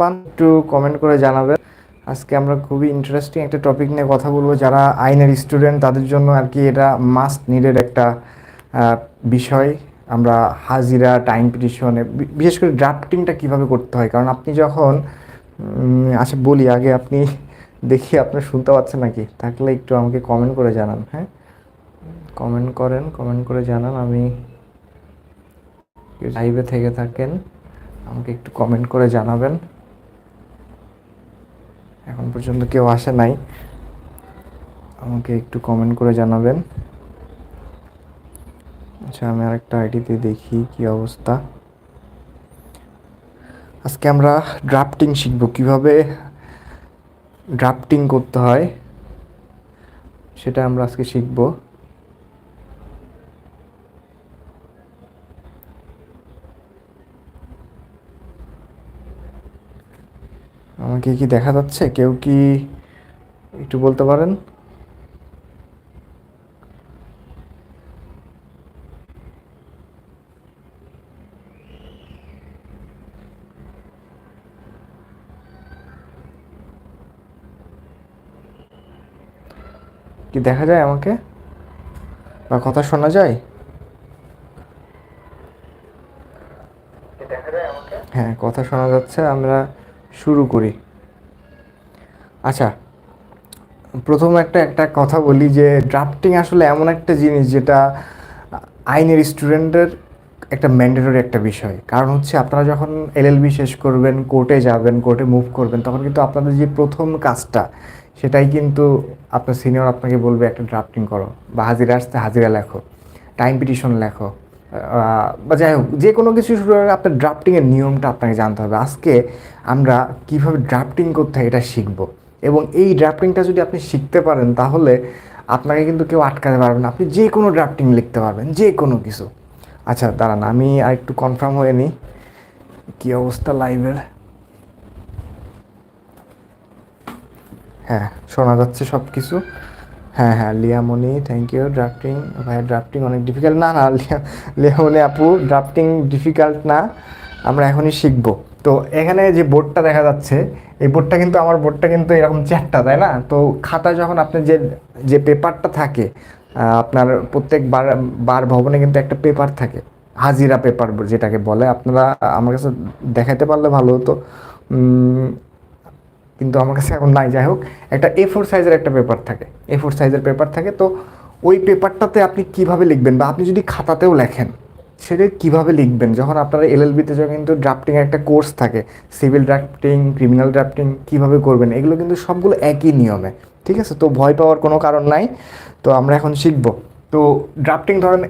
পান, একটু কমেন্ট করে জানাবেন। আজকে আমরা খুবই ইন্টারেস্টিং একটা টপিক নিয়ে কথা বলব। যারা আইনের স্টুডেন্ট তাদের জন্য আর কি এটা মাস্ট নিডেড একটা বিষয়। আমরা হাজিরা টাইম পিটিশনে বিশেষ করে ড্রাফটিংটা কীভাবে করতে হয়? কারণ আপনি যখন আচ্ছা বলি, আগে আপনি দেখি আপনার শুনতে পাচ্ছেন নাকি? থাকলে একটু আমাকে কমেন্ট করে জানান হ্যাঁ? কমেন্ট করেন কমেন্ট করে জানান। আমি লাইভে থেকে থাকেন, আমাকে একটু কমেন্ট করে জানাবেন। এখন পর্যন্ত কেউ আসে নাই। আমাকে একটু কমেন্ট করে জানাবেন। আচ্ছা আমি আরেকটা আইডিতে দেখি কি অবস্থা। আজকে আমরা ড্রাফটিং শিখব, কীভাবে ড্রাফটিং করতে হয়, সেটা আমরা আজকে শিখব। আমাকে কি দেখা যাচ্ছে? কেউ কি একটু বলতে পারেন? কি দেখা যায় আমাকে? বা কথা শোনা যায়? হ্যাঁ কথা শোনা যাচ্ছে। আমরা শুরু করি। আচ্ছা প্রথম একটা একটা কথা বলি যে ড্রাফটিং আসলে এমন একটা জিনিস যেটা আইনের স্টুডেন্টের একটা ম্যান্ডেটরি একটা বিষয়। কারণ হচ্ছে আপনারা যখন এলএলবি শেষ করবেন কোর্টে যাবেন কোর্টে মুভ করবেন, তখন কিন্তু আপনাদের যে প্রথম কাজটা, সেটাই কিন্তু আপনার সিনিয়র আপনাকে বলবে একটা ড্রাফটিং করো বা হাজিরা আসতে হাজিরা লেখো টাইম পিটিশন লেখো। বা যাই হোক, যে কোনো কিছু শুরু করে আপনার ড্রাফটিংয়ের নিয়মটা আপনাকে জানতে হবে। আজকে আমরা কীভাবে ড্রাফটিং করতে হয় এটা শিখব। এবং এই ড্রাফটিংটা যদি আপনি শিখতে পারেন, তাহলে আপনাকে কিন্তু কেউ আটকাতে পারবে না। আপনি যে কোনো ড্রাফটিং লিখতে পারবেন, যে কোনো কিছু। আচ্ছা দাঁড়ান, আমি আর একটু কনফার্ম হয়ে নিই। কী অবস্থা লাইভের হ্যাঁ শোনা যাচ্ছে সব কিছু হ্যাঁ হ্যাঁ লিয়ামনি থ্যাংক ইউ ড্রাফটিং ভাই ড্রাফটিং অনেক ডিফিকাল্ট না না, লিয়া লিয়ামনি আপু ড্রাফটিং ডিফিকাল্ট না, আমরা এখনই শিখব। তো এখানে যে বোর্ডটা দেখা যাচ্ছে, এই বোর্ডটা কিন্তু, আমার বোর্ডটা কিন্তু এরকম চারটা তাই না? তো খাতায় যখন আপনার যে যে পেপারটা থাকে আপনার প্রত্যেক বার বার ভবনে কিন্তু একটা পেপার থাকে, হাজিরা পেপার যেটাকে বলে, আপনারা আমার কাছে দেখাতে পারলে ভালো হতো। কিন্তু আমার কাছে এখন নাই। যাই হোক, একটা এ ফোর সাইজের একটা পেপার থাকে। এ ফোর সাইজের পেপার থাকে, তো ওই পেপারটাতে আপনি কীভাবে লিখবেন বা আপনি যদি খাতাতেও লেখেন, সেটা কীভাবে লিখবেন? যখন আপনারা এলএলবিতে যখন কিন্তু ড্রাফটিং একটা কোর্স থাকে সিভিল ড্রাফটিং ক্রিমিনাল ড্রাফটিং কীভাবে করবেন, এগুলো কিন্তু সবগুলো একই নিয়মে। ঠিক আছে? তো ভয় পাওয়ার কোনো কারণ নাই। তো আমরা এখন শিখব। তো ড্রাফটিং ধরেন,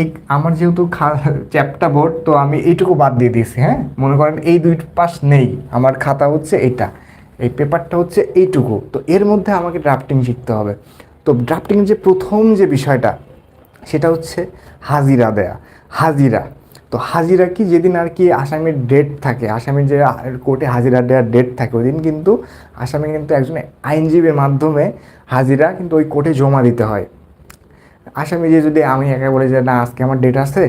এই আমার যেহেতু চ্যাপ্টা বোর্ড তো আমি এইটুকু বাদ দিয়ে দিয়েছি হ্যাঁ? মনে করেন এই দুই পাশ নেই। আমার খাতা হচ্ছে এইটা এই পেপারটা হচ্ছে এইটুকু। তো এর মধ্যে আমাকে ড্রাফটিং শিখতে হবে। তো ড্রাফটিং যে প্রথম যে বিষয়টা, সেটা হচ্ছে হাজিরা দেয়া। হাজিরা। তো হাজিরা কি? যেদিন আর কি আসামির ডেট থাকে, আসামির যে কোর্টে হাজিরা দেওয়ার ডেট থাকে ওই দিন কিন্তু আসামি কিন্তু একজন আইনজীবীর মাধ্যমে হাজিরা কিন্তু ওই কোর্টে জমা দিতে হয়। আসামি যে যদি আমি একা বলে যে, না, আজকে আমার ডেট আছে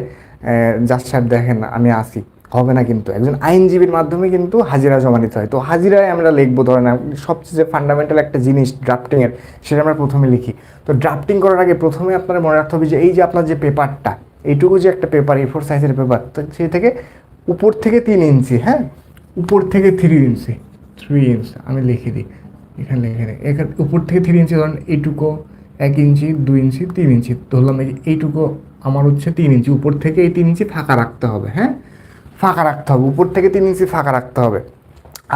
জাজ সাহেব দেখেন, আমি আসি। হবে না কিন্তু। একজন আইনজীবীর মাধ্যমে কিন্তু হাজিরা জমা দিতে হয়। তো হাজিরায় আমরা লিখব, ধরেন সবচেয়ে যে ফান্ডামেন্টাল একটা জিনিস ড্রাফটিংয়ের সেটা আমরা প্রথমে লিখি। তো ড্রাফটিং করার আগে প্রথমে আপনার মনে রাখতে হবে যে, এই যে আপনার যে পেপারটা এইটুকু যে একটা পেপার এ ফোর সাইজের পেপার তো সেই থেকে উপর থেকে তিন ইঞ্চি হ্যাঁ? উপর থেকে থ্রি ইঞ্চি থ্রি ইঞ্চি, আমি লিখে দিই। এখানে লিখে দিই এখানে, উপর থেকে থ্রি ইঞ্চি, ধরেন এইটুকু, এক ইঞ্চি, দুই ইঞ্চি, তিন ইঞ্চি, ধরলাম এই এইটুকু আমার হচ্ছে তিন ইঞ্চি, উপর থেকে এই তিন ইঞ্চি ফাঁকা রাখতে হবে হ্যাঁ? ফাঁকা রাখতে হবে। উপর থেকে তিন ইঞ্চি ফাঁকা রাখতে হবে।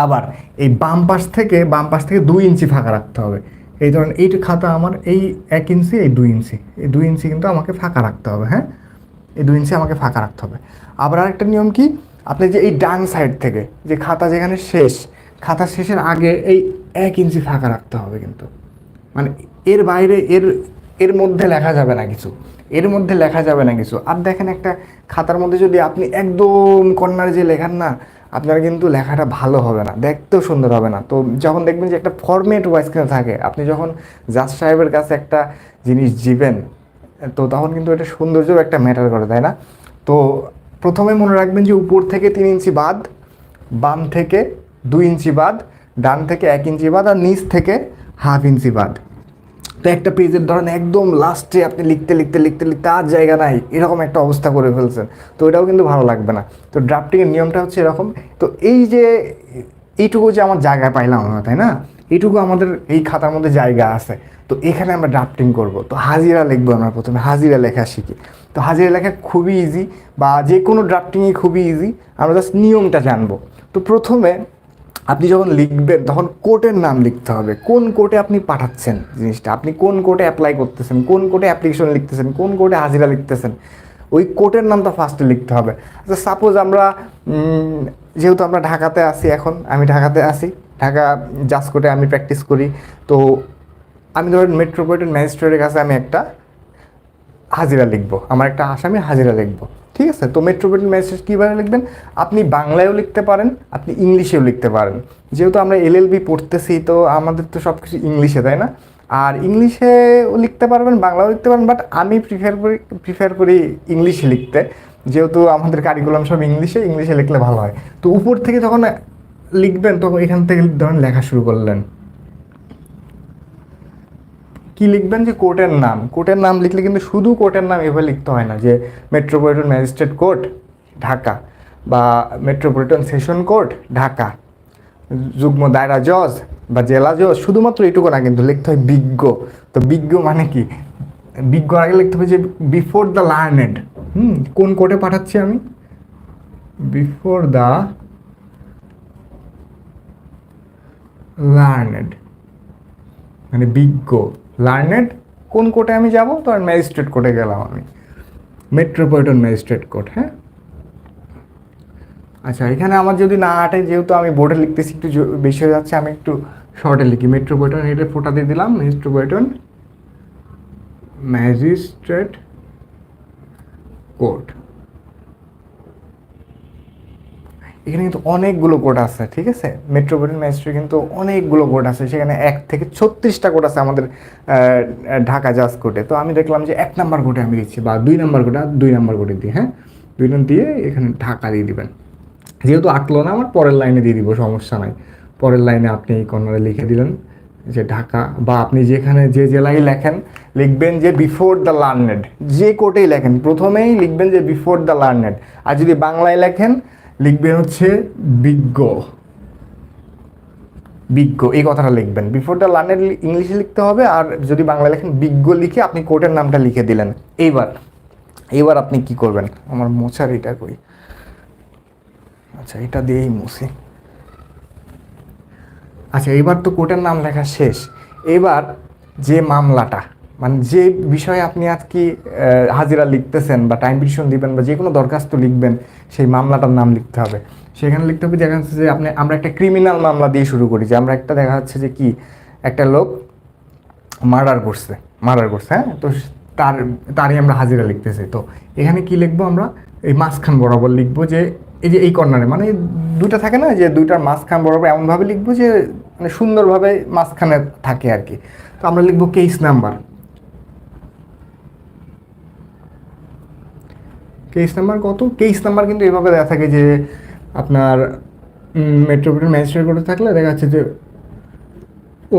আবার এই বাম পাশ থেকে, বাম পাশ থেকে দুই ইঞ্চি ফাঁকা রাখতে হবে। এই ধরেন এইটা খাতা আমার এই এক ইঞ্চি, এই দুই ইঞ্চি। এই দুই ইঞ্চি কিন্তু আমাকে ফাঁকা রাখতে হবে হ্যাঁ? এই দুই ইঞ্চি আমাকে ফাঁকা রাখতে হবে। আবার আরেকটা নিয়ম কি? আপনি যে এই ডান সাইড থেকে, যে খাতা যেখানে শেষ, খাতা শেষের আগে এই এক ইঞ্চি ফাঁকা রাখতে হবে কিন্তু। মানে এর বাইরে, এর এর মধ্যে লেখা যাবে না কিছু। এর মধ্যে লেখা যাবে না কিছু। আর দেখেন একটা খাতার মধ্যে যদি আপনি একদম কর্নারে যে লেখান না, আপনার কিন্তু লেখাটা ভালো হবে না, দেখতেও সুন্দর হবে না। তো যখন দেখবেন যে একটা ফরম্যাট ওয়াইজ কিন্তু থাকে, আপনি যখন জাজ সাহেবের কাছে একটা জিনিস দিবেন তো তখন কিন্তু এটা সৌন্দর্য একটা ম্যাটার করে, তাই না? তো প্রথমে মনে রাখবেন যে উপর থেকে তিন ইঞ্চি বাদ, বাম থেকে দুই ইঞ্চি বাদ, ডান থেকে এক ইঞ্চি বাদ, আর নিচ থেকে হাফ ইঞ্চি বাদ। তো একটা পেজের ধরেন একদম লাস্টে আপনি লিখতে লিখতে লিখতে লিখতে আর জায়গা নাই, এরকম একটা অবস্থা করে ফেলছেন। তো এটাও কিন্তু ভালো লাগবে না। তো ড্রাফটিংয়ের নিয়মটা হচ্ছে এরকম। তো এই যে এইটুকু যে আমার জায়গা পাইলাম আমরা, তাই না? এইটুকু আমাদের এই খাতার মধ্যে জায়গা আছে। তো এখানে আমরা ড্রাফটিং করব। তো হাজিরা লিখব আমরা প্রথমে, হাজিরা লেখা শিখি। তো হাজিরা লেখা খুবই ইজি বা যে কোনো ড্রাফটিংই খুবই ইজি আমরা জাস্ট নিয়মটা জানব। তো প্রথমে আপনি যখন লিখবেন, তখন কোর্টের নাম লিখতে হবে। কোন কোর্টে আপনি পাঠাচ্ছেন জিনিসটা? আপনি কোন কোর্টে অ্যাপ্লাই করতেছেন? কোন কোর্টে অ্যাপ্লিকেশন লিখতেছেন? কোন কোর্টে হাজিরা লিখতেছেন? ওই কোর্টের নামটা ফার্স্টে লিখতে হবে। আচ্ছা সাপোজ আমরা যেহেতু আমরা ঢাকাতে আছি এখন, আমি ঢাকাতে আছি, ঢাকা জাজ কোর্টে আমি প্র্যাকটিস করি, তো আমি ধরেন মেট্রোপলিটন ম্যাজিস্ট্রেটের কাছে আমি একটা হাজিরা লিখব। আমার একটা আসামি হাজিরা লিখব। ঠিক আছে? তো মেট্রোপলিটন ম্যাজিস্ট্রেট কীভাবে লিখবেন? আপনি বাংলায়ও লিখতে পারেন, আপনি ইংলিশেও লিখতে পারেন। যেহেতু আমরা এলএলবি পড়তেছি, তো আমাদের তো সব কিছু ইংলিশে, তাই না? আর ইংলিশেও লিখতে পারবেন, বাংলাও লিখতে পারেন বাট আমি প্রিফার করি প্রিফার করি ইংলিশে লিখতে। যেহেতু আমাদের কারিকুলাম সব ইংলিশে ইংলিশে লিখলে ভালো হয়। তো উপর থেকে যখন লিখবেন, তখন এখান থেকে ধরেন লেখা শুরু করলেন। কি লিখবেন যে কোর্টের নাম? কোর্টের নাম লিখলে কিন্তু শুধু কোর্টের নাম এভাবে লিখতে হয় না, যে মেট্রোপলিটন ম্যাজিস্ট্রেট কোর্ট ঢাকা বা মেট্রোপলিটন সেশন কোর্ট ঢাকা। যুগ্ম দায়রা জজ বা জেলা জজ, শুধুমাত্র এইটুকু না কিন্তু লিখতে হয় বিজ্ঞ। তো বিজ্ঞ মানে কি? বিজ্ঞ আগে লিখতে হবে যে বিফোর দ্য লার্নেড হুম, কোন কোর্টে পাঠাচ্ছি আমি? বিফোর দ্য লার্নেড মানে বিজ্ঞ। লার্নেড কোন কোর্টে আমি যাব? তো আর ম্যাজিস্ট্রেট কোর্টে গেলাম আমি। মেট্রোপলিটন ম্যাজিস্ট্রেট কোর্ট হ্যাঁ? আচ্ছা এখানে আমার যদি না আটে, যেহেতু আমি বোর্ডে লিখতেছি, একটু বেশি হয়ে যাচ্ছে, আমি একটু শর্টে লিখি। মেট্রোপলিটন এটা ফোটা দিয়ে দিলাম মেট্রোপলিটন ম্যাজিস্ট্রেট কোর্ট এখানে কিন্তু অনেকগুলো কোড আছে, ঠিক আছে? মেট্রোপলিটন ম্যাজিস্ট্রেট কিন্তু অনেকগুলো কোড আছে, সেখানে এক থেকে ছত্রিশটা কোড আছে আমাদের ঢাকা জাজ কোর্টে তো আমি দেখলাম যে এক নাম্বার কোডে আমি দিচ্ছি, বা দুই নাম্বার কোডে দুই নাম্বার কোর্টে দিই হ্যাঁ? দুই নাম্বার দিয়ে এখানে ঢাকা দিয়ে দিবেন। যেহেতু আঁকলো না, আমার পরের লাইনে দিয়ে দিব, সমস্যা নাই। পরের লাইনে আপনি এই কর্নারে লিখে দিলেন যে ঢাকা, বা আপনি যেখানে যে জেলায় লেখেন, লিখবেন যে বিফোর দ্য লার্নেড যে কোর্টেই লেখেন, প্রথমেই লিখবেন যে বিফোর দ্য লার্নেড আর যদি বাংলায় লেখেন লিখবেন হচ্ছে বিজ্ঞ। বিজ্ঞ, এই কথাটা লিখবেন। বিফোর দ্য লার্নেড ইংলিশে লিখতে হবে, আর যদি বাংলায় লেখেন বিজ্ঞ লিখে আপনি কোর্টের নামটা লিখে দিলেন। এইবার এইবার আপনি কি করবেন? আমার মোছার এটা কই আচ্ছা এটা দিয়েই মুছি। আচ্ছা এবার তো কোর্টের নাম লেখা শেষ। এবার যে মামলাটা মানে যে বিষয়ে আপনি আজকে হাজিরা লিখতেছেন বা টাইম পিটিশন দিবেন বা যে কোনো দরখাস্ত লিখবেন, সেই মামলাটার নাম লিখতে হবে। সেখানে লিখতে হবে দেখা যাচ্ছে যে আপনি, আমরা একটা ক্রিমিনাল মামলা দিয়ে শুরু করি, যে আমরা একটা দেখা যাচ্ছে যে কি, একটা লোক মার্ডার করছে মার্ডার করছে হ্যাঁ? তো তার, তারই আমরা হাজিরা লিখতেছি। তো এখানে কি লিখব আমরা? এই মাঝখান বরাবর লিখব যে, এই যে এই কর্নারে মানে দুইটা থাকে না, যে দুইটার মাঝখান বরাবর এমনভাবে লিখব যে মানে সুন্দরভাবে মাঝখানে থাকে আর কি। তো আমরা লিখব কেস নাম্বার কেস নাম্বার কত? কেস নাম্বার কিন্তু এভাবে দেওয়া থাকে যে আপনার মেট্রোপলিটন ম্যাজিস্ট্রেট কোর্টে থাকলে দেখা যাচ্ছে যে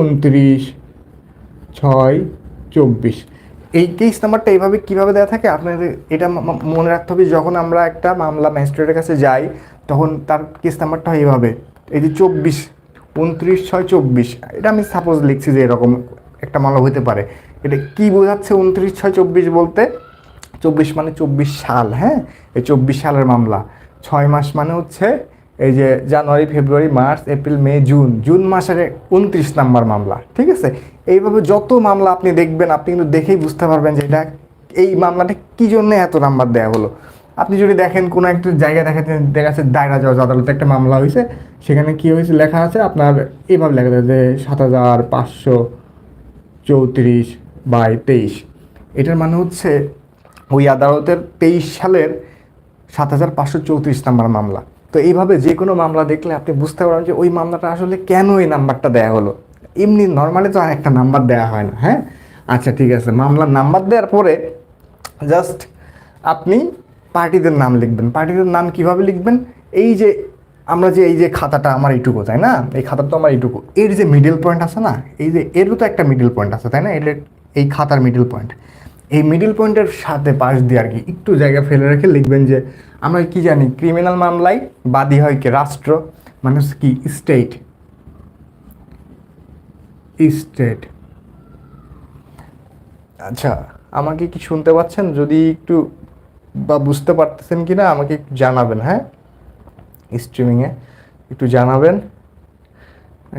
উনত্রিশ, ছয়, চব্বিশ। এই কেস নাম্বারটা এইভাবে কীভাবে দেওয়া থাকে? আপনাদের এটা মনে রাখতে হবে, যখন আমরা একটা মামলা ম্যাজিস্ট্রেটের কাছে যাই, তখন তার কেস নাম্বারটা হয় এইভাবে। এই যে চব্বিশ, উনত্রিশ, ছয়, চব্বিশ, এটা আমি সাপোজ লিখছি যে এরকম একটা মামলা হতে পারে। এটা কি বোঝাচ্ছে উনত্রিশ, ছয়, চব্বিশ বলতে? চব্বিশ মানে চব্বিশ সাল হ্যাঁ? এই চব্বিশ সালের মামলা। ছয় মাস মানে হচ্ছে এই যে January, February, March, April, May, June. June মাসের উনত্রিশ নাম্বার মামলা, ঠিক আছে? এইভাবে যত মামলা আপনি দেখবেন, আপনি কিন্তু দেখেই বুঝতে পারবেন যে এটা এই মামলাটা কী জন্য এত নাম্বার দেওয়া হলো। আপনি যদি দেখেন কোনো একটা জায়গায় দেখাচ্ছেন দেখা যাচ্ছে দায়রা জজ আদালতে একটা মামলা হয়েছে, সেখানে কী হয়েছে, লেখা আছে আপনার এইভাবে লেখা আছে যে সাত হাজার পাঁচশো চৌত্রিশ বাই তেইশ। এটার মানে হচ্ছে ওই আদালতের তেইশ সালের সাত হাজার পাঁচশো চৌত্রিশ নাম্বার মামলা। তো এইভাবে যে কোনো মামলা দেখলে আপনি বুঝতে পারবেন যে ওই মামলাটা আসলে কেন এই নাম্বারটা দেয়া হলো। এমনি নর্মালি তো আর একটা নাম্বার দেওয়া হয় না হ্যাঁ? আচ্ছা ঠিক আছে। মামলার নাম্বার দেওয়ার পরে জাস্ট আপনি পার্টিদের নাম লিখবেন। পার্টিদের নাম কীভাবে লিখবেন? এই যে আমরা যে, এই যে খাতাটা আমার এইটুকু, তাই না? এই খাতাটা তো আমার এইটুকু। এর যে মিডল পয়েন্ট আছে না, এই যে এরও তো একটা মিডল পয়েন্ট আছে, তাই না? এর এই খাতার মিডল পয়েন্ট এই মিডিল পয়েন্টের সাথে পাশ দিয়ে আর কি একটু জায়গা ফেলে রেখে লিখবেন যে, আমরা কি জানি ক্রিমিনাল মামলায় বাদী হয় কি রাষ্ট্র মানে কি স্টেট স্টেট আচ্ছা আমাকে কি শুনতে পাচ্ছেন? যদি একটু বা বুঝতে পারতেছেন কি না আমাকে একটু জানাবেন হ্যাঁ? স্ট্রিমিংয়ে একটু জানাবেন।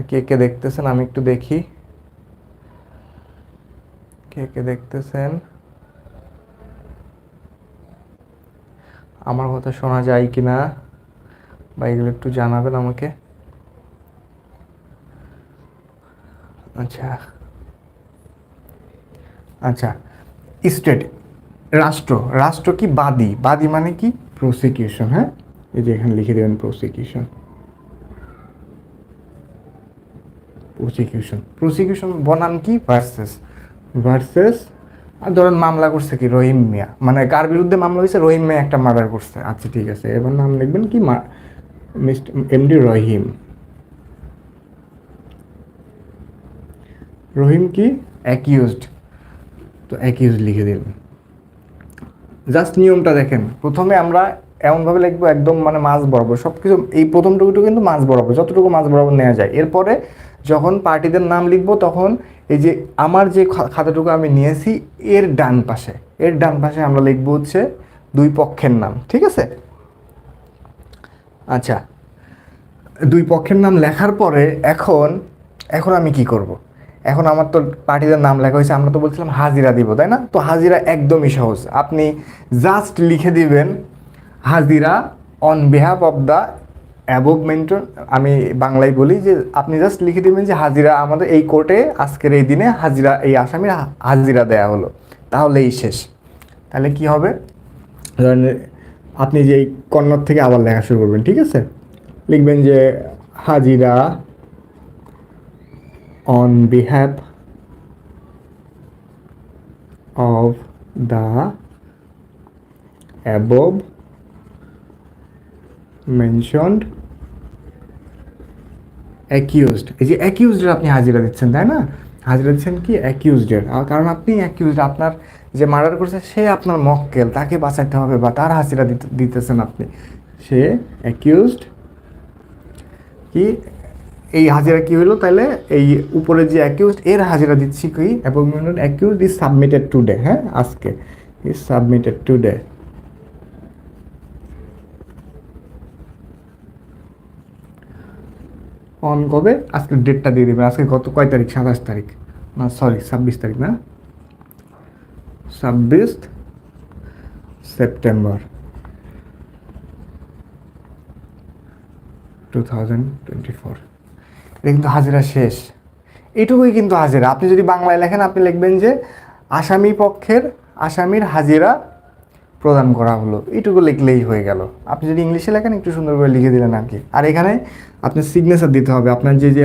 কে কে দেখতেছেন? আমি একটু দেখি। কে কে দেখতেছেন? আমার কথা শোনা যায় কি না, বা এগুলো একটু জানাবেন আমাকে? আচ্ছা। আচ্ছা স্টেট, রাষ্ট্র রাষ্ট্র কি বাদী? বাদী মানে কি? প্রসিকিউশন হ্যাঁ? এই যে এখানে লিখে দেবেন প্রসিকিউশন প্রসিকিউশন প্রসিকিউশন বনাম কি? ভার্সেস ভার্সেস আর ধরেন মামলা করছে কি রহিম মিয়া। মানে কার বিরুদ্ধে মামলা হয়েছে? রহিম মিয়া একটা মার্ডার করছে। আচ্ছা ঠিক আছে। এবার নাম লিখবেন কি এমডি রহিম। রহিম কি? অ্যাকিউজড তো অ্যাকিউজ লিখে দিলেন জাস্ট নিয়মটা দেখেন। প্রথমে আমরা এমনভাবে লিখব, একদম মানে মাছ বরাবর। সব কিছু এই প্রথমটুকুটু কিন্তু মাছ বরাবর। যতটুকু মাছ বরাবর নেওয়া যায়। এরপরে যখন পার্টিদের নাম লিখব তখন এই যে আমার যে খাতাটুকু আমি নিয়েছি এর ডান পাশে, এর ডান পাশে আমরা লিখব হচ্ছে দুই পক্ষের নাম, ঠিক আছে? আচ্ছা দুই পক্ষের নাম লেখার পরে এখন এখন আমি কি করব। এখন আমার তো পার্টিদের নাম লেখা হয়েছে, আমরা তো বলছিলাম হাজিরা দিব, তাই না? তো হাজিরা একদমই সহজ। আপনি জাস্ট লিখে দিবেন, হাজিরা on behalf of the above mention আমি বাংলায় বলি যে, আপনি জাস্ট লিখে দিবেন যে, হাজিরা আমাদের এই কোর্টে আজকের এই দিনে হাজিরা, এই আসামির হাজিরা দেয়া হলো। তাহলেই শেষ। তাহলে কি হবে? ধরেন, আপনি যে এই কন্নড় থেকে আবার লেখা শুরু করবেন, ঠিক আছে? লিখবেন যে, হাজিরা on behalf of the above mentioned accused এই যে অ্যাকিউজডের আপনি হাজিরা দিচ্ছেন, তাই না? হাজিরা দিচ্ছেন কি? অ্যাকিউজডের কারণ আপনি অ্যাকিউজড আপনার যে মার্ডার করছে, সে আপনার মক্কেল, তাকে বাঁচাতে হবে বা তার হাজিরা দিতে- দিতেছেন আপনি। সে অ্যাকিউজড কি? এই হাজিরা কি হলো তাহলে এই উপরে যে অ্যাকিউজড এর হাজিরা দিচ্ছি কি? এবং অ্যাকিউজড ইজ সাবমিটেড টুডে হ্যাঁ? আজকে। ইজ সাবমিটেড টুডে অন কবে? আজকে ডেটটা দিয়ে দেবেন। আজকে কত কয় তারিখ? সাতাশ তারিখ। না সরি ছাব্বিশ তারিখ, না? ছাব্বিশ September. Two thousand twenty four কিন্তু হাজিরা শেষ। এটুকুই কিন্তু হাজিরা। আপনি যদি বাংলায় লেখেন, আপনি লিখবেন যে আসামি পক্ষের, আসামির হাজিরা প্রদান করা হলো। এইটুকু লিখলেই হয়ে গেল। আপনি যদি ইংলিশে লেখেন, একটু সুন্দর করে লিখে দিলেন আর কি। আর এখানে আপনার সিগনেচার দিতে হবে। আপনার যে যে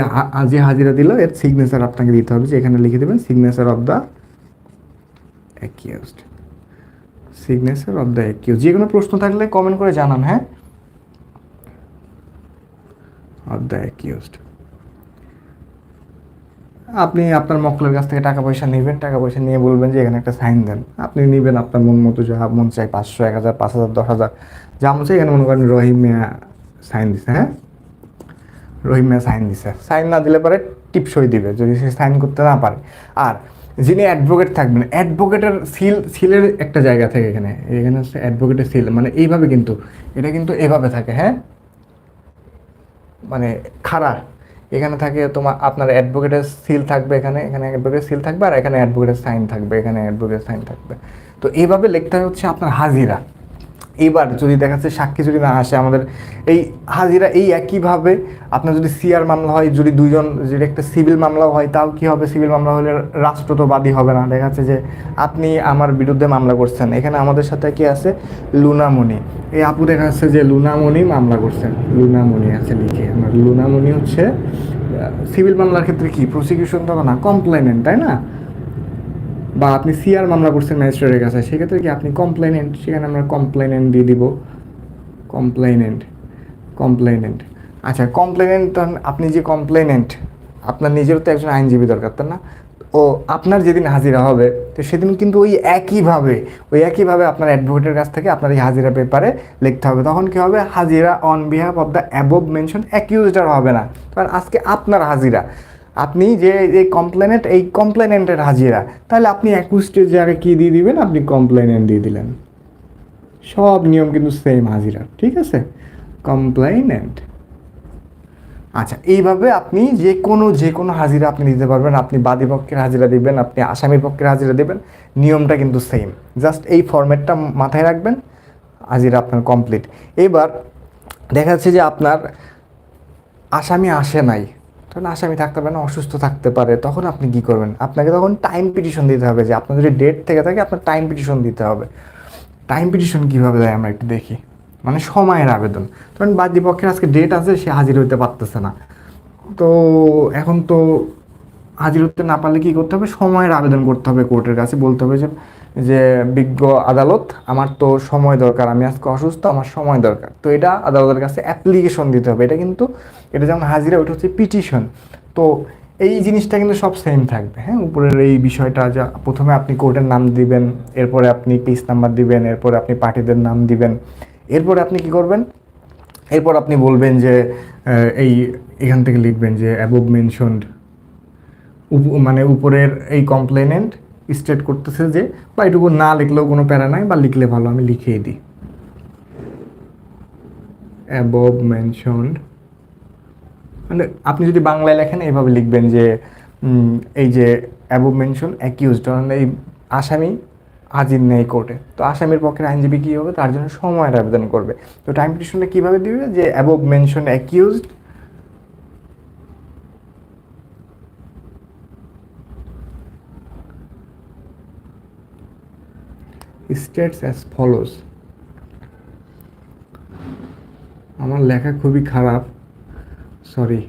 যে হাজিরা দিল, এর সিগনেচার আপনাকে দিতে হবে। যে এখানে লিখে দেবেন signature of the accused signature of the accuse যে কোনো প্রশ্ন থাকলে কমেন্ট করে জানান হ্যাঁ? অফ দ্য অ্যাকিউজড আপনি আপনার মক্কেলের কাছ থেকে টাকা পয়সা নেবেন, টাকা পয়সা নিয়ে বলবেন যে এখানে একটা সাইন দেন। আপনি নেবেন আপনার মন মতো যা মন চাই পাঁচশো, এক হাজার, পাঁচ হাজার, দশ হাজার, যা মন চাই এখানে মনে করেন রহিম মিয়া সাইন দিছে হ্যাঁ? রহিম মিয়া সাইন দিছে। সাইন না দিলে পরে টিপসই দিবে, যদি সে সাইন করতে না পারে। আর যিনি অ্যাডভোকেট থাকবেন অ্যাডভোকেটের সিল সিলের একটা জায়গা থাকে এখানে। এখানে হচ্ছে অ্যাডভোকেটের সিল মানে এইভাবে কিন্তু, এটা কিন্তু এভাবে থাকে হ্যাঁ? মানে খাড়া। এখানে থাকে তোমার, আপনার অ্যাডভোকেটের সিল থাকবে এখানে এখানে অ্যাডভোকেট সিল থাকবে আর এখানে অ্যাডভোকেটের সাইন থাকবে, এখানে অ্যাডভোকেট সাইন থাকবে। তো এইভাবে লিখতে হচ্ছে আপনার হাজিরা। এইবার যদি দেখা যাচ্ছে সাক্ষী যদি না আসে আমাদের, এই হাজিরা এই একইভাবে আপনার যদি সিআর মামলা হয়, যদি দুইজন, যদি একটা সিভিল মামলাও হয়, তাও কি হবে? সিভিল মামলা হলে রাষ্ট্র তো বাদী হবে না। দেখা যাচ্ছে যে আপনি আমার বিরুদ্ধে মামলা করছেন। এখানে আমাদের সাথে কি আছে? লুনামণি। এই আপু দেখা যাচ্ছে যে লুনামণি মামলা করছেন। লুনামণি আছে লিখে। আমার লুনামণি হচ্ছে সিভিল মামলার ক্ষেত্রে কি? প্রসিকিউশন তো না কমপ্লেনেন্ট তাই না? বা আপনি সিআর মামলা করছেন ম্যাজিস্ট্রেটের কাছে, সেক্ষেত্রে কি আপনি কমপ্লেনেন্ট সেখানে আমরা কমপ্লেনেন্ট দিয়ে দিব। কমপ্লেনেন্ট কমপ্লেনেন্ট আচ্ছা কমপ্লেনেন্ট আপনি যে কমপ্লেনেন্ট আপনার নিজেরও তো একজন আইনজীবী দরকার, তাই না? ও আপনার যেদিন হাজিরা হবে, তো সেদিন কিন্তু ওই একইভাবে ওই একইভাবে আপনার অ্যাডভোকেটের কাছ থেকে আপনার এই হাজিরা পেপারে লিখতে হবে। তখন কী হবে? হাজিরা on behalf of the above mention accused হবে না। কারণ আজকে আপনার হাজিরা। আপনি যে এই কমপ্লেনেন্ট এই কমপ্লেনেন্টের হাজিরা, তাহলে আপনি অ্যাকুস্টের জায়গায় কী দিয়ে দিবেন? আপনি কমপ্লেনেন্ট দিয়ে দিলেন। সব নিয়ম কিন্তু সেম হাজিরা, ঠিক আছে? কমপ্লেনেন্ট আচ্ছা এইভাবে আপনি যে কোনো যে কোনো হাজিরা আপনি দিতে পারবেন, আপনি বাদী পক্ষের হাজিরা দিবেন, আপনি আসামির পক্ষের হাজিরা দিবেন, নিয়মটা কিন্তু সেম জাস্ট এই ফরম্যাটটা মাথায় রাখবেন, হাজিরা আপনার কমপ্লিট এবার দেখা যাচ্ছে যে আপনার আসামি আসে নাই। তখন আসামি থাকতে পারে না, অসুস্থ থাকতে পারে, তখন আপনি কি করবেন? আপনাকে তখন টাইম পিটিশন দিতে হবে যে আপনার যদি ডেট থেকে থাকে, আপনার টাইম পিটিশন দিতে হবে। টাইম পিটিশন কীভাবে দেয় আমরা একটু দেখি। মানে সময়ের আবেদন। কারণ বাদী পক্ষের আজকে ডেট আছে, সে হাজির হইতে পারতেছে না। তো এখন তো হাজির হতে না পারলে কী করতে হবে? সময়ের আবেদন করতে হবে কোর্টের কাছে। বলতে হবে যে যে বিজ্ঞ আদালত, আমার তো সময় দরকার, আমি আজকে অসুস্থ, আমার সময় দরকার। তো এটা আদালতের কাছে অ্যাপ্লিকেশন দিতে হবে। এটা কিন্তু, এটা যেমন হাজিরা, ওটা হচ্ছে পিটিশন তো এই জিনিসটা কিন্তু সব সেম থাকবে হ্যাঁ? উপরের এই বিষয়টা যা, প্রথমে আপনি কোর্টের নাম দিবেন, এরপরে আপনি পিস নাম্বার দিবেন, এরপরে আপনি পার্টিদের নাম দিবেন। এরপরে আপনি কি করবেন? এরপর আপনি বলবেন যে এই, এখান থেকে লিখবেন যে অ্যাবভ মেনশনড মানে উপরের এই কমপ্লেনেন্ট স্টেট করতেছে যে, বা এটুকু না লিখলেও কোনো প্যারা নাই, বা লিখলে ভালো, আমি লিখিয়ে দিই। অ্যাবভ মেনশনড মানে আপনি যদি বাংলায় লেখেন, এইভাবে লিখবেন যে এই যে অ্যাবভ মেনশন অ্যাকিউজড মানে এই আসামি হাজির নেই কোর্টে তো আসামির পক্ষের আইনজীবী কী হবে? তার জন্য সময়ের আবেদন করবে। তো টাইম পিটিশনটা কীভাবে দিবে? যে above mention accused states as follows আমার লেখা খুবই খারাপ সরি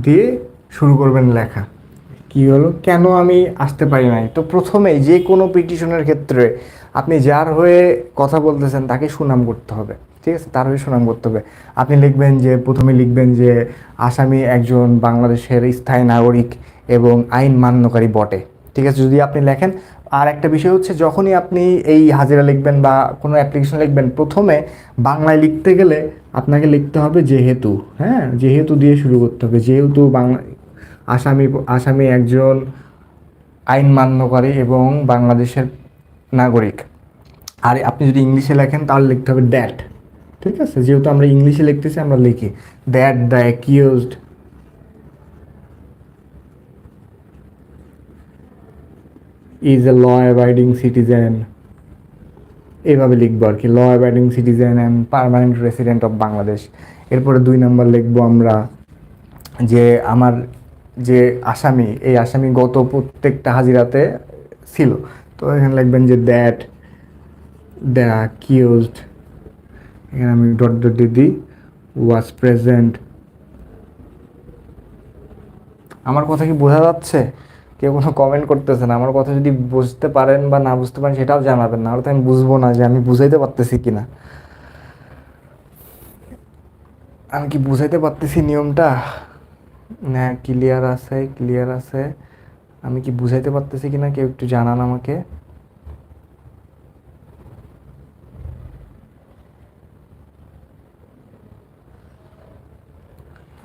দিয়ে শুরু করবেন লেখা। কি হলো? কেন আমি আসতে পারি নাই? তো প্রথমে যে কোনো পিটিশনের ক্ষেত্রে আপনি যার হয়ে কথা বলতেছেন তাকে সুনাম করতে হবে। ঠিক আছে? তার হয়ে সুনাম করতে হবে। আপনি লিখবেন যে, প্রথমে লিখবেন যে, আসামি একজন বাংলাদেশের স্থায়ী নাগরিক এবং আইন মান্যকারী বটে। ঠিক আছে? যদি আপনি লেখেন আর একটা বিষয় হচ্ছে যখনই আপনি এই হাজিরা লিখবেন বা কোনো অ্যাপ্লিকেশন লিখবেন, প্রথমে বাংলায় লিখতে গেলে আপনাকে লিখতে হবে যেহেতু হ্যাঁ? যেহেতু দিয়ে শুরু করতে হবে। যেহেতু বাংলা আসামি আসামি একজন আইন মান্যকারী এবং বাংলাদেশের নাগরিক। আর আপনি যদি ইংলিশে লেখেন, তাহলে লিখতে হবে দ্যাট ঠিক আছে? যেহেতু আমরা ইংলিশে লিখতেছি, আমরা লিখি। That the accused is a law abiding citizen এইভাবে লিখব আর কি law abiding citizen and permanent resident of Bangladesh এরপরে দুই নম্বর লিখব আমরা, যে আমার যে আসামি, এই আসামি গত প্রত্যেকটা হাজিরাতে ছিল। তো এখানে লিখবেন যে দ্যাট দ্য অ্যাকিউজড এখানে আমি ডট ডট দিয়ে দিই ওয়াজ প্রেজেন্ট আমার কথা কি বোঝা যাচ্ছে? কেউ কোনো কমেন্ট করতেছে না। আমার কথা যদি বুঝতে পারেন বা না বুঝতে পারেন সেটাও জানাবেন। না তো আমি বুঝব না যে আমি বুঝাইতে পারতেছি কিনা। আমি কি বুঝাইতে পারতেছি নিয়মটা? না ক্লিয়ার আছে ক্লিয়ার আছে। আমি কি বুঝাইতে পারতেছি কিনা কেউ একটু জানান আমাকে।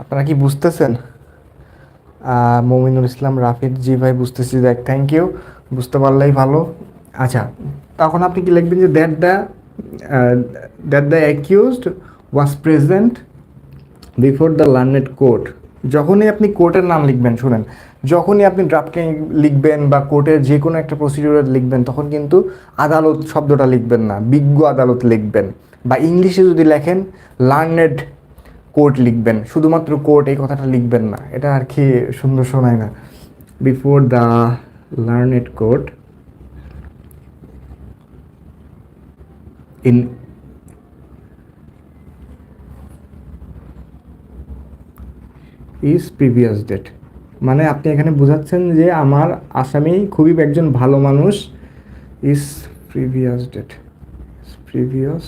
আপনারা কি বুঝতেছেন? মমিনুল ইসলাম, রাফিদ, জি ভাই বুঝতেছি দেখ থ্যাংক ইউ বুঝতে পারলেই ভালো। আচ্ছা তখন আপনি কি লিখবেন যে that the that the accused was present before the learned court যখনই আপনি কোর্টের নাম লিখবেন, শুনেন, যখনই আপনি ড্রাফটিং লিখবেন বা কোর্টের যে কোনো একটা প্রসিডিউর লিখবেন, তখন কিন্তু আদালত শব্দটা লিখবেন না, বিজ্ঞ আদালত লিখবেন। বা ইংলিশে যদি লেখেন লার্নেড কোর্ট লিখবেন, শুধুমাত্র কোর্ট এই কথাটা লিখবেন না, এটা আর কি সুন্দর শোনায় না। Before the learned court in is previous date মানে আপনি এখানে বোঝাচ্ছেন যে আমার আসামি খুবই একজন ভালো মানুষ is previous date previous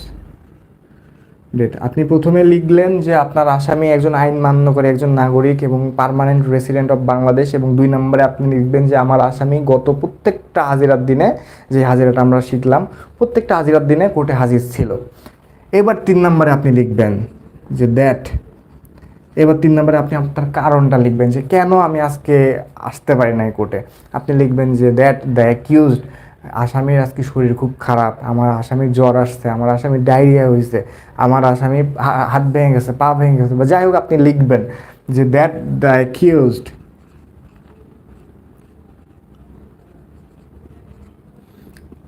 date আপনি প্রথমে লিখলেন যে আপনার আসামি একজন আইন মান্য করে একজন নাগরিক এবং পার্মানেন্ট রেসিডেন্ট অফ বাংলাদেশ এবং দুই নম্বরে আপনি লিখবেন যে আমার আসামি গত প্রত্যেকটা হাজিরার দিনে যে হাজিরাটা আমরা শিখলাম, প্রত্যেকটা হাজিরার দিনে কোর্টে হাজির ছিল। এবার তিন নম্বরে আপনি লিখবেন যে দ্যাট এবার তিন নম্বরে আপনি আপনার কারণটা লিখবেন যে কেন আমি আজকে আসতে পারি নাই কোর্টে। আপনি লিখবেন যে দ্যাট দ্য অ্যাকিউজড আসামির আজকে শরীর খুব খারাপ, আমার আসামির জ্বর আসছে, আমার আসামির ডায়রিয়া হয়েছে আমার আসামি হাত ভেঙে গেছে, পা ভেঙে গেছে, বা যাই হোক আপনি লিখবেন যে দ্যাট দ্য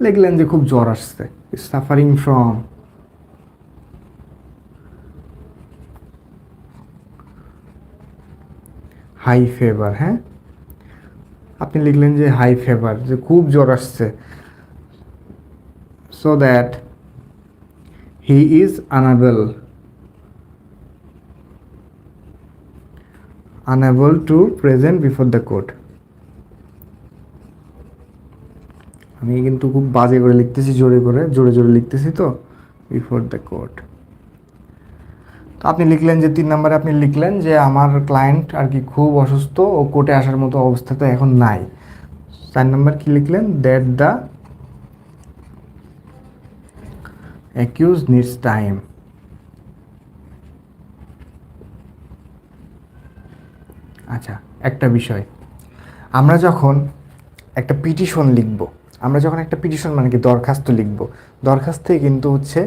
লিখলেন যে খুব জ্বর আসছে সাফারিং ফ্রম হাই ফেভার হ্যাঁ? আপনি লিখলেন যে, হাই ফেভার যে খুব জ্বর আসছে। So that he is unable unable to present before the court আমি কিন্তু খুব বাজে করে লিখতেছি, জোরে করে, জোরে জোরে লিখতেছি তো বিফোর দ্য কোর্ট আপনি লিখলেন যে, তিন নম্বরে আপনি লিখলেন যে, আমার ক্লায়েন্ট আর কি খুব অসুস্থ ও কোর্টে আসার মতো অবস্থাতে এখন নাই। চার নম্বর কি লিখলেন? That the accuse needs time আচ্ছা একটা বিষয়। আমরা যখন একটা পিটিশন লিখব, আমরা যখন একটা পিটিশন মানে কি দরখাস্ত লিখব, দরখাস্তে কিন্তু হচ্ছে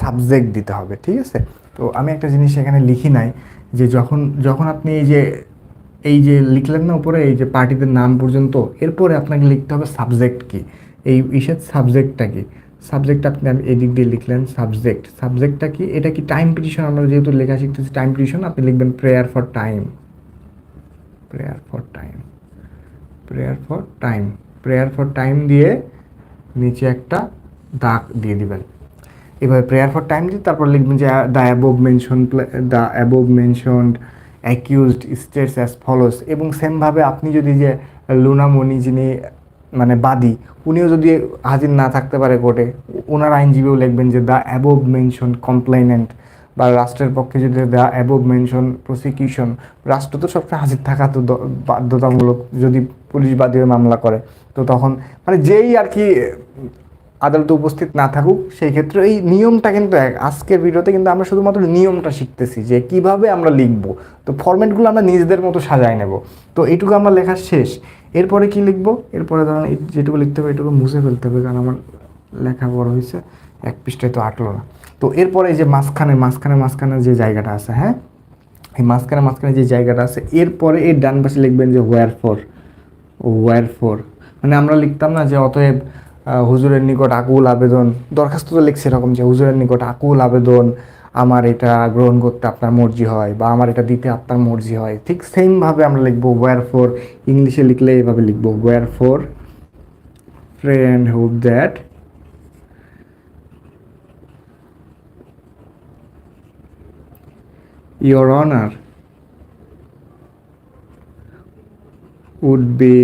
সাবজেক্ট দিতে হবে, ঠিক আছে? তো আমি একটা জিনিস এখানে লিখি নাই যে যখন যখন আপনি এই যে এই যে লিখলেন না উপরে, এই যে পার্টিদের নাম পর্যন্ত, এরপরে আপনাকে লিখতে হবে সাবজেক্ট কি? এই ইসের সাবজেক্টটা কি? সাবজেক্ট আপনি আমি এদিক দিয়ে লিখলেন সাবজেক্ট। সাবজেক্টটা কি? এটা কি টাইম পিটিশন? আমরা যেহেতু লেখা শিখতেছি টাইম পিটিশন, আপনি লিখবেন prayer for time. Prayer for time. Prayer for time. Prayer for time দিয়ে নিচে একটা দাগ দিয়ে দিবেন। এভাবে প্রেয়ার ফর টাইম দিয়ে তারপর লিখবেন যে the above mention the above mentioned accused states as follows এবং সেমভাবে আপনি যদি যে, লুনামণি যিনি মানে বাদী, উনিও যদি হাজির না থাকতে পারে কোর্টে ওনার আইনজীবীও লিখবেন যে দ্য অ্যাবোভ মেনশন কমপ্লেনেন্ট বা রাষ্ট্রের পক্ষে যদি দ্য অ্যাবোভ মেনশন প্রসিকিউশন রাষ্ট্র তো সবসময় হাজির থাকা তো বাধ্যতামূলক যদি পুলিশ বাদীর মামলা করে, তো তখন মানে যেই আর কি আদালতে উপস্থিত না থাকুক, সেই ক্ষেত্রে এই নিয়মটা কিন্তু এক আজকের ভিডিওতে কিন্তু আমরা শুধুমাত্র নিয়মটা শিখতেছি যে কীভাবে আমরা লিখব। তো ফরম্যাটগুলো আমরা নিজেদের মতো সাজায় নেব। তো এইটুকু আমরা লেখা শেষ। এরপরে কি লিখব? এরপরে ধরুন যেটুকু লিখতে হবে এটুকু মুছে ফেলতে হবে, কারণ আমার লেখা বড় হয়েছে, এক পৃষ্ঠায় তো আটলো না। তো এরপরে এই যে মাঝখানে মাঝখানে মাঝখানে যে জায়গাটা আছে হ্যাঁ? এই মাঝখানে মাঝখানে যে জায়গাটা আছে, এরপরে এই ডান পাশে লিখবেন যে ওয়ার ফোর ওয়ার ফোর মানে আমরা লিখতাম না যে অতএব হুজুরের নিকট আকুল আবেদন। দরখাস্ত তো লিখছে এরকম যে হুজুরের নিকট আকুল আবেদন, আমার এটা গ্রহণ করতে আপনার মর্জি হয় বা আমার এটা দিতে আপনার মর্জি হয়। ঠিক সেমভাবে আমরা লিখব ওয়ার ফোর ইংলিশে লিখলে এইভাবে লিখব wherefore friend hope that your honor would be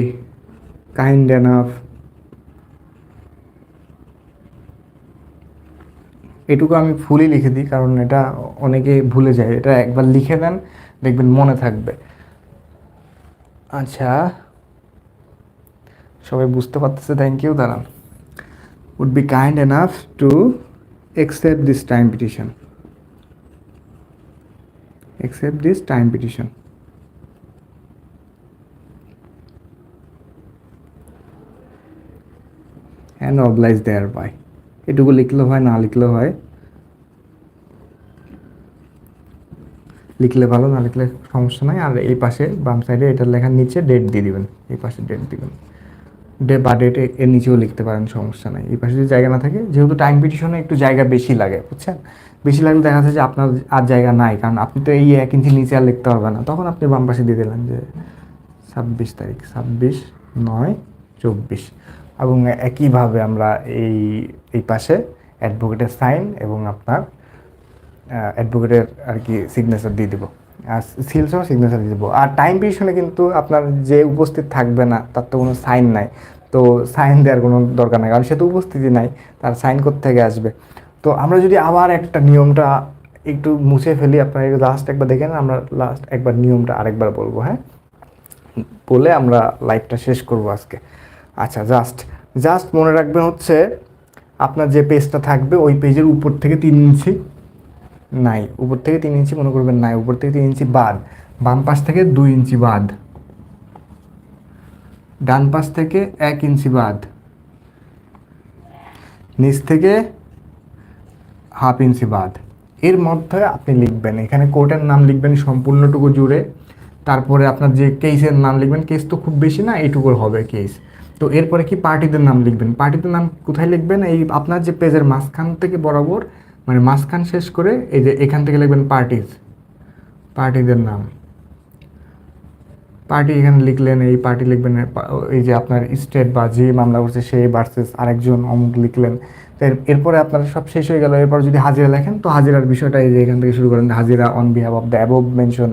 kind enough এটুকু আমি ফুলই লিখে দিই, কারণ এটা অনেকে ভুলে যায়। এটা একবার লিখে দেন দেখবেন মনে থাকবে। আচ্ছা সবাই বুঝতে পারতেছে থ্যাংক ইউ দাঁড়ান। Would be kind enough to accept this time petition accept this time petition and oblige thereby এটুকু লিখলেও হয়, না লিখলেও হয়? লিখলে ভালো, না লিখলে সমস্যা নাই। আর এই পাশে বাম সাইডে এটার লেখার নিচে ডেট দিয়ে দিবেন। এই পাশে ডেট দিবেন। ডে বা ডেট এর নিচেও লিখতে পারেন, সমস্যা নাই। এই পাশে যদি জায়গা না থাকে, যেহেতু টাইম পিটিশনে একটু জায়গা বেশি লাগে, বুঝছেন? বেশি লাগলে দেখা যাচ্ছে যে আপনার আর জায়গা নাই, কারণ আপনি তো এই এক ইঞ্চি নিচে আর লিখতে পারবেন না। তখন আপনি বাম পাশে দিয়ে দিলেন যে ছাব্বিশ তারিখ, ছাব্বিশ নয়, চব্বিশ। এবং একইভাবে আমরা এই এই পাশে অ্যাডভোকেটের সাইন এবং আপনার অ্যাডভোকেটের আর কি সিগনেচার দিয়ে দেবো। আর সিল সহ সিগনেচার দিয়ে দেবো। আর টাইম পিছনে কিন্তু আপনার যে উপস্থিত থাকবে না, তার তো কোনো সাইন নাই। তো সাইন দেওয়ার কোনো দরকার নাই। কারণ সে তো উপস্থিতি নাই, তার সাইন থেকে আসবে? তো আমরা যদি আবার একটা নিয়মটা একটু মুছে ফেলি, আপনারা লাস্ট একবার দেখেন আমরা লাস্ট একবার নিয়মটা আরেকবার বলব হ্যাঁ? বলে আমরা লাইভটা শেষ করব আজকে। আচ্ছা জাস্ট জাস্ট মনে রাখবেন হচ্ছে আপনার যে পেজটা থাকবে, ওই পেজের উপর থেকে তিন ইঞ্চি নাই, উপর থেকে তিন ইঞ্চি মনে করবেন নাই, উপর থেকে তিন ইঞ্চি বাদ, বাম পাশ থেকে দুই ইঞ্চি বাদ, ডান পাশ থেকে এক ইঞ্চি বাদ, নিচ থেকে হাফ ইঞ্চি বাদ। এর মধ্যে আপনি লিখবেন, এখানে কোর্টের নাম লিখবেন সম্পূর্ণটুকু জুড়ে, তারপরে আপনার যে কেসের নাম লিখবেন কেস তো খুব বেশি না, এইটুকুর হবে কেস তো এরপরে কি পার্টিদের নাম লিখবেন? পার্টিদের নাম কোথায় লিখবেন? এই আপনার যে পেজের মাঝখান থেকে বরাবর মানে মাঝখান শেষ করে এই যে এখান থেকে লিখবেন পার্টিজ। পার্টিদের নাম। পার্টি এখানে লিখলেন, এই পার্টি লিখবেন, এই যে আপনার স্টেট বা যে মামলা করছে সেই ভার্সেস আরেকজন অমুক লিখলেন। তো এরপরে আপনার সব শেষ হয়ে গেল। এরপর যদি হাজিরা লেখেন, তো হাজিরার বিষয়টা এই যে এখান থেকে শুরু করেন, হাজিরা on behalf of the above mention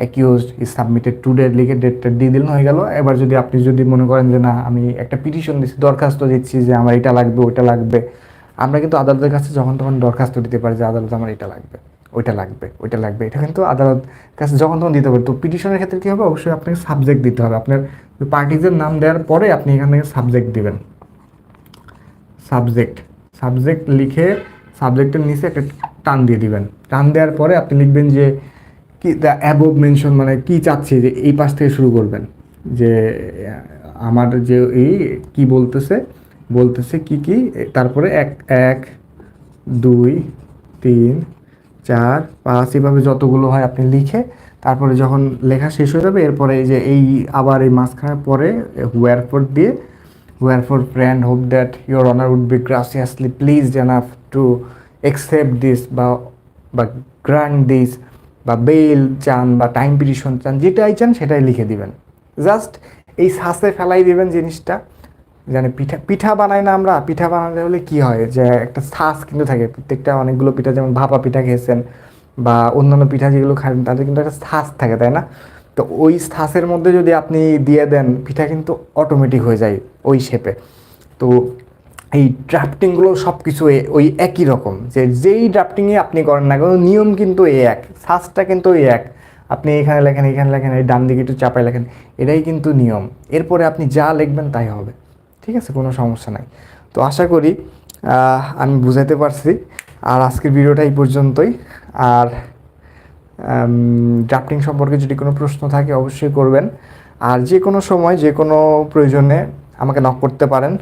accused is submitted to date লিখে ডেটটা দিয়ে দিলেন, হয়ে গেল। এবার যদি আপনি যদি মনে করেন যে, না, আমি একটা পিটিশন দিচ্ছি দরখাস্ত দিচ্ছি যে আমার এটা লাগবে, ওইটা লাগবে। আমরা কিন্তু আদালতের কাছে যখন তখন দরখাস্ত দিতে পারি যে, আদালত আমার এটা লাগবে, ওইটা লাগবে ওইটা লাগবে। এটা কিন্তু আদালত কাছে যখন তখন দিতে পারে। তো পিটিশনের ক্ষেত্রে কী হবে? অবশ্যই আপনাকে সাবজেক্ট দিতে হবে। আপনার পার্টিজের নাম দেওয়ার পরে আপনি এখান থেকে সাবজেক্ট দিবেন। সাবজেক্ট সাবজেক্ট লিখে সাবজেক্টের নিচে একটা টান দিয়ে দিবেন। টান দেওয়ার পরে আপনি লিখবেন যে কি অ্যাবভ মেনশন মানে কি চাচ্ছি যে এই পাশ থেকে শুরু করবেন? যে, আমার যে এই কি বলতেছে বলতেছে কি কি, তারপরে এক এক, দুই, তিন, চার, পাঁচ, এভাবে যতগুলো হয় আপনি লিখে তারপরে যখন লেখা শেষ হয়ে যাবে, এরপরে এই যে এই আবার এই মাঝখানে পরে ওয়ারফোর দিয়ে wherefore friend hope that your honour would be graciously please enough to accept this বা বা গ্রান্ট দিস বা বেল চান বা টাইম পিটিশন চান, যেটাই চান সেটাই লিখে দিবেন। জাস্ট এই শ্বাসে ফেলাই দিবেন জিনিসটা জানে পিঠা পিঠা বানাই না আমরা, পিঠা বানালে হলে কি হয় যে একটা শ্বাস কিন্তু থাকে, প্রত্যেকটা অনেকগুলো পিঠা, যেমন ভাপা পিঠা খেয়েছেন বা অন্যান্য পিঠা যেগুলো খান তাদের কিন্তু একটা শ্বাস থাকে, তাই না? তো ওই শ্বাসের মধ্যে যদি আপনি দিয়ে দেন, পিঠা কিন্তু অটোমেটিক হয়ে যায় ওই শেপে তো এই ড্রাফটিংগুলো সব কিছু ওই একই রকম। যে যেই ড্রাফটিংয়ে আপনি করেন না কেন, নিয়ম কিন্তু এই এক শ্বাসটা কিন্তু এই এক। আপনি এখানে লেখেন এখানে লেখেন, এই ডান দিকে একটু চাপায় লেখেন, এটাই কিন্তু নিয়ম। এরপরে আপনি যা লিখবেন তাই হবে। ঠিক আছে, কোনো সমস্যা নাই। তো আশা করি আমি বুঝাতে পারছি। আর আজকের ভিডিওটা এই পর্যন্তই। আর ড্রাফটিং সম্পর্কে যদি কোনো প্রশ্ন থাকে অবশ্যই করবেন। আর যে কোনো সময়, যে কোনো প্রয়োজনে আমাকে নক করতে পারেন।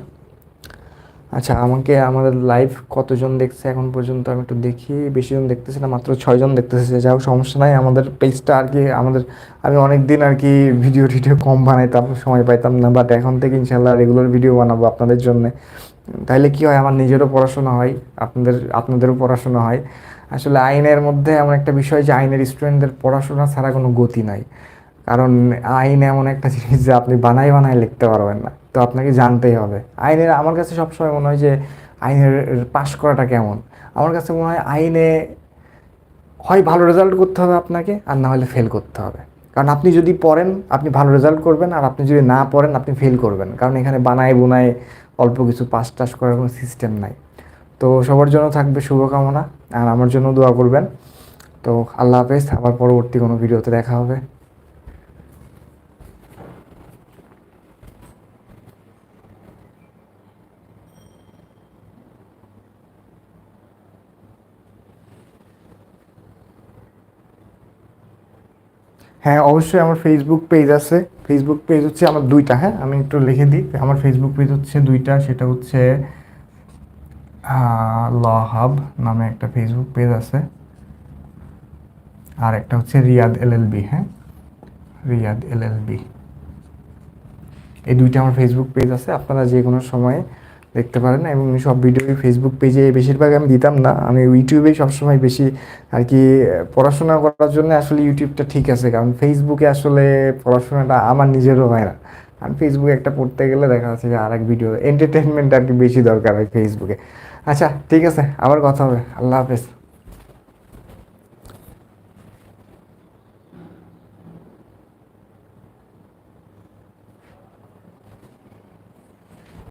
আচ্ছা আমাকে আমাদের লাইভ কতজন দেখছে এখন পর্যন্ত আমি একটু দেখি বেশি জন দেখতেছি না, মাত্র ছয়জন দেখতেছে। যাও সমস্যা নাই, আমাদের পেজটা আর কি, আমাদের, আমি অনেক দিন আর কি ভিডিও টিডিও কম বানাইতাম, সময় পাইতাম না বাট এখন থেকে ইনশাল্লাহ রেগুলার ভিডিও বানাবো আপনাদের জন্য। তাইলে কি হয়, আমার নিজেরও পড়াশোনা হয়, আপনাদের, আপনাদেরও পড়াশোনা হয়। আসলে আইনের মধ্যে এমন একটা বিষয় যে, আইনের স্টুডেন্টদের পড়াশোনা ছাড়া কোনো গতি নাই। কারণ আইন এমন একটা জিনিস যে আপনি বানাই বানাই লিখতে পারবেন না। তো আপনাকে জানতেই হবে। আইনের, আমার কাছে সবসময় মনে হয় যে আইনের পাশ করাটা কেমন? আমার কাছে মনে হয় আইনে হয় ভালো রেজাল্ট করতে হবে আপনাকে, আর না হলে ফেল করতে হবে। কারণ আপনি যদি পড়েন, আপনি ভালো রেজাল্ট করবেন, আর আপনি যদি না পড়েন, আপনি ফেল করবেন। কারণ এখানে বানায় বুনায় অল্প কিছু পাস টাস করার কোনো সিস্টেম নাই। তো সবার জন্য থাকবে শুভকামনা, আর আমার জন্য দোয়া করবেন। তো আল্লাহ হাফেজ, আবার পরবর্তী কোনো ভিডিওতে দেখা হবে। হ্যাঁ অবশ্যই আমার ফেসবুক পেজ আছে। ফেসবুক পেজ হচ্ছে আমার দুইটা হ্যাঁ? আমি একটু লিখে দিই। আমার ফেসবুক পেজ হচ্ছে দুইটা, সেটা হচ্ছে ল হাব নামে একটা ফেসবুক পেজ আছে। আর একটা হচ্ছে রিয়াদ এলএলবি হ্যাঁ? রিয়াদ এলএলবি। এই দুইটা আমার ফেসবুক পেজ আছে। আপনারা যে কোনো সময়ে দেখতে পারেন এবং সব ভিডিও ফেসবুক পেজে বেশিরভাগ আমি দিতাম না। আমি ইউটিউবেই সবসময় বেশি আর কি পড়াশোনা করার জন্য আসলে ইউটিউবটা ঠিক আছে। কারণ ফেসবুকে আসলে পড়াশোনাটা আমার নিজেরও হয় না। কারণ ফেসবুকে একটা পড়তে গেলে দেখা যাচ্ছে যে আর এক ভিডিও এন্টারটেনমেন্ট আর কি বেশি দরকার হয় ফেসবুকে আচ্ছা ঠিক আছে, আবার কথা হবে। আল্লাহ হাফেজ।